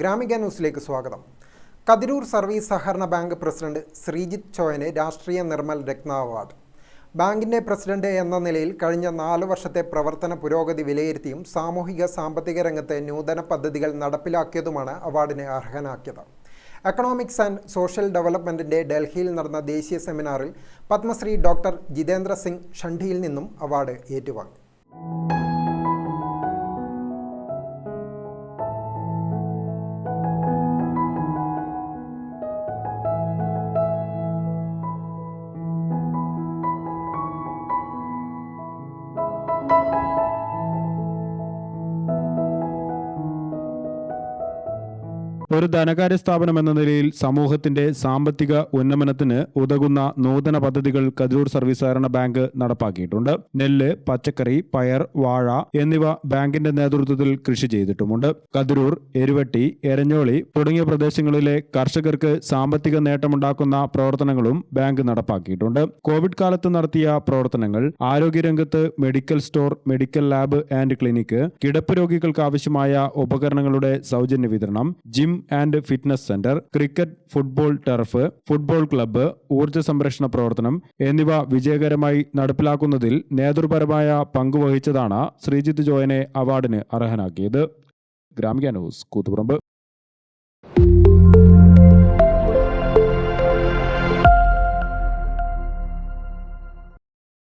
ഗ്രാമിക ന്യൂസിലേക്ക് സ്വാഗതം. കതിരൂർ സർവീസ് സഹകരണ ബാങ്ക് പ്രസിഡന്റ് ശ്രീജിത്ത് ചോയന് രാഷ്ട്രീയ നിർമ്മൽ രത്ന അവാർഡ് ബാങ്കിന്റെ പ്രസിഡന്റ് എന്ന നിലയിൽ കഴിഞ്ഞ നാല് വർഷത്തെ പ്രവർത്തന പുരോഗതി വിലയിരുത്തിയും സാമൂഹിക സാമ്പത്തിക രംഗത്തെ നൂതന പദ്ധതികൾ നടപ്പിലാക്കിയതുമാണ് അവാർഡിന് അർഹനാക്കിയത്. എക്കണോമിക്സ് ആൻഡ് സോഷ്യൽ ഡെവലപ്മെന്റിന്റെ ഡൽഹിയിൽ നടന്ന ദേശീയ സെമിനാറിൽ പത്മശ്രീ ഡോക്ടർ ജിതേന്ദ്ര സിംഗ് ഷണ്ഡിയിൽ നിന്നും അവാർഡ് ഏറ്റുവാങ്ങി. ഒരു ധനകാര്യ സ്ഥാപനം എന്ന നിലയിൽ സമൂഹത്തിന്റെ സാമ്പത്തിക ഉന്നമനത്തിന് ഉതകുന്ന നൂതന പദ്ധതികൾ കതിരൂർ സർവീസ് സഹകരണ ബാങ്ക് നടപ്പാക്കിയിട്ടുണ്ട്. നെല്ല് പച്ചക്കറി പയർ വാഴ എന്നിവ ബാങ്കിന്റെ നേതൃത്വത്തിൽ കൃഷി ചെയ്തിട്ടുമുണ്ട്. കതിരൂർ എരുവട്ടി എരഞ്ഞോളി തുടങ്ങിയ പ്രദേശങ്ങളിലെ കർഷകർക്ക് സാമ്പത്തിക നേട്ടമുണ്ടാക്കുന്ന പ്രവർത്തനങ്ങളും ബാങ്ക് നടപ്പാക്കിയിട്ടുണ്ട്. കോവിഡ് കാലത്ത് നടത്തിയ പ്രവർത്തനങ്ങൾ ആരോഗ്യരംഗത്ത് medical store medical lab and clinic കിടപ്പ് രോഗികൾക്ക് ആവശ്യമായ ഉപകരണങ്ങളുടെ സൗജന്യ വിതരണം gym and fitness centre cricket football turf football club ഊർജ സംരക്ഷണ പ്രവർത്തനം എന്നിവ വിജയകരമായി നടപ്പിലാക്കുന്നതിൽ നേതൃപരമായ പങ്കുവഹിച്ചതാണ് ശ്രീജിത്ത് ജോയനെ അവാർഡിന് അർഹനാക്കിയത്. ഗ്രാമിക ന്യൂസ് കൂത്തുപറമ്പ്.